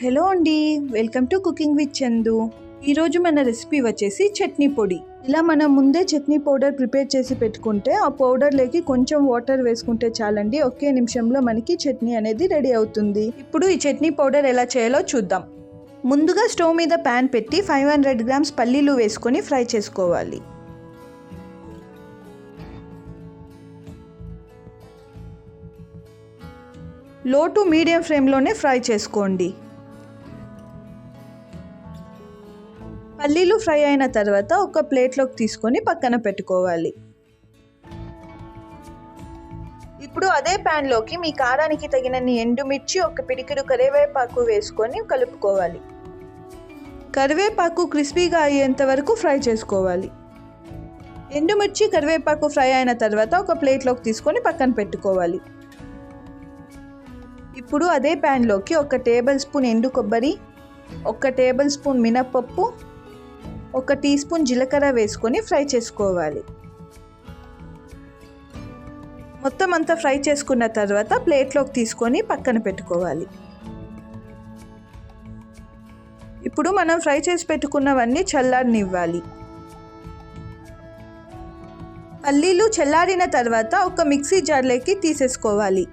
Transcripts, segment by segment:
Hello అండి welcome to cooking with Chandu. ఈరోజు మన రెసిపీ వచ్చేసి చట్నీ పొడి. ఇలా మనం ముందే చట్నీ పౌడర్ ప్రిపేర్ చేసి పెట్టుకుంటే ఆ పౌడర్లోకి కొంచెం వాటర్ వేసుకుంటే చాలండి ఒకే నిమిషంలో మనకి చట్నీ అనేది రెడీ అవుతుంది. ఇప్పుడు ఈ చట్నీ పౌడర్ ఎలా చేయాలో చూద్దాం. ముందుగా స్టవ్ మీద ప్యాన్ పెట్టి ఫైవ్ హండ్రెడ్ గ్రామ్స్ పల్లీలు వేసుకొని ఫ్రై చేసుకోవాలి. లో టు మీడియం ఫ్లేమ్లోనే ఫ్రై చేసుకోండి. పల్లీలు ఫ్రై అయిన తర్వాత ఒక ప్లేట్లోకి తీసుకొని పక్కన పెట్టుకోవాలి. ఇప్పుడు అదే ప్యాన్లోకి మీ కారానికి తగినన్ని ఎండుమిర్చి ఒక పిడికిడు కరివేపాకు వేసుకొని కలుపుకోవాలి. కరివేపాకు క్రిస్పీగా అయ్యేంత వరకు ఫ్రై చేసుకోవాలి. ఎండుమిర్చి కరివేపాకు ఫ్రై అయిన తర్వాత ఒక ప్లేట్లోకి తీసుకొని పక్కన పెట్టుకోవాలి. ఇప్పుడు అదే ప్యాన్లోకి ఒక టేబుల్ స్పూన్ ఎండు కొబ్బరి ఒక టేబుల్ స్పూన్ మినపప్పు ఒక టీ స్పూన్ జీలకర్ర వేసుకొని ఫ్రై చేసుకోవాలి. మొత్తం అంతా ఫ్రై చేసుకున్న తర్వాత ప్లేట్లోకి తీసుకొని పక్కన పెట్టుకోవాలి. ఇప్పుడు మనం ఫ్రై చేసి పెట్టుకున్నవన్నీ చల్లారనివ్వాలి. పల్లీలు చల్లారిన తర్వాత ఒక మిక్సీ జార్లోకి తీసేసుకోవాలి.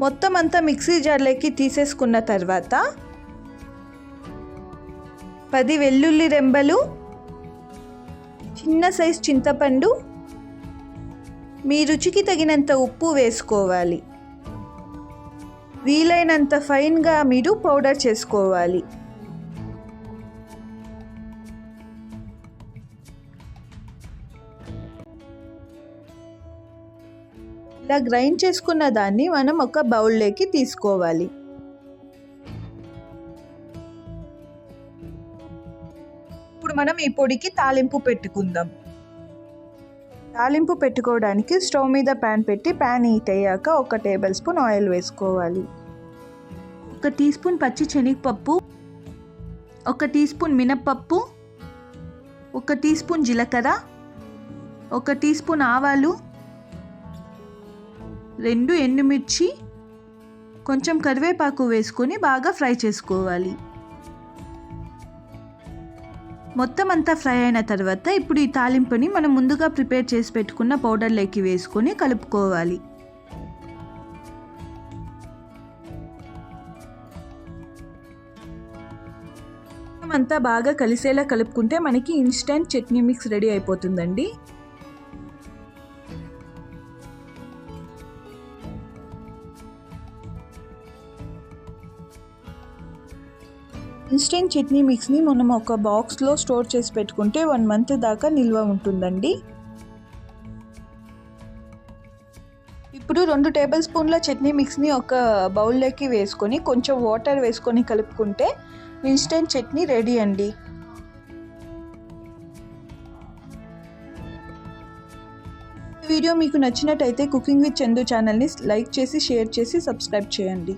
మొత్తం అంతా మిక్సీ జార్లోకి తీసేసుకున్న తర్వాత పది వెల్లుల్లి రెంబలు చిన్న సైజ్ చింతపండు మీ రుచికి తగినంత ఉప్పు వేసుకోవాలి. వీలైనంత ఫైన్గా మీరు పౌడర్ చేసుకోవాలి. ఇలా గ్రైండ్ చేసుకున్న దాన్ని మనం ఒక బౌల్లోకి తీసుకోవాలి. ఇప్పుడు మనం ఈ పొడికి తాలింపు పెట్టుకుందాం. తాలింపు పెట్టుకోవడానికి స్టవ్ మీద ప్యాన్ పెట్టి ప్యాన్ హీట్ అయ్యాక ఒక టేబుల్ స్పూన్ ఆయిల్ వేసుకోవాలి. ఒక టీ స్పూన్ పచ్చి శనగపప్పు ఒక టీ స్పూన్ మినప్పప్పు ఒక టీ స్పూన్ జీలకర్ర ఒక టీ స్పూన్ ఆవాలు రెండు ఎండుమిర్చి కొంచెం కరివేపాకు వేసుకొని బాగా ఫ్రై చేసుకోవాలి. మొత్తం అంతా ఫ్రై అయిన తర్వాత ఇప్పుడు ఈ తాలింపుని మనం ముందుగా ప్రిపేర్ చేసి పెట్టుకున్న పౌడర్లోకి వేసుకొని కలుపుకోవాలి. అంతా బాగా కలిసేలా కలుపుకుంటే మనకి ఇన్స్టెంట్ చట్నీ మిక్స్ రెడీ అయిపోతుందండి. ఇన్స్టెంట్ చట్నీ మిక్స్ని మనం ఒక బాక్స్లో స్టోర్ చేసి పెట్టుకుంటే వన్ మంత్ దాకా నిల్వ ఉంటుందండి. ఇప్పుడు రెండు టేబుల్ స్పూన్ల చట్నీ మిక్స్ని ఒక బౌల్లోకి వేసుకొని కొంచెం వాటర్ వేసుకొని కలుపుకుంటే ఇన్స్టెంట్ చట్నీ రెడీ అండి. వీడియో మీకు నచ్చినట్టయితే కుకింగ్ విత్ చందు ఛానల్ని లైక్ చేసి షేర్ చేసి సబ్స్క్రైబ్ చేయండి.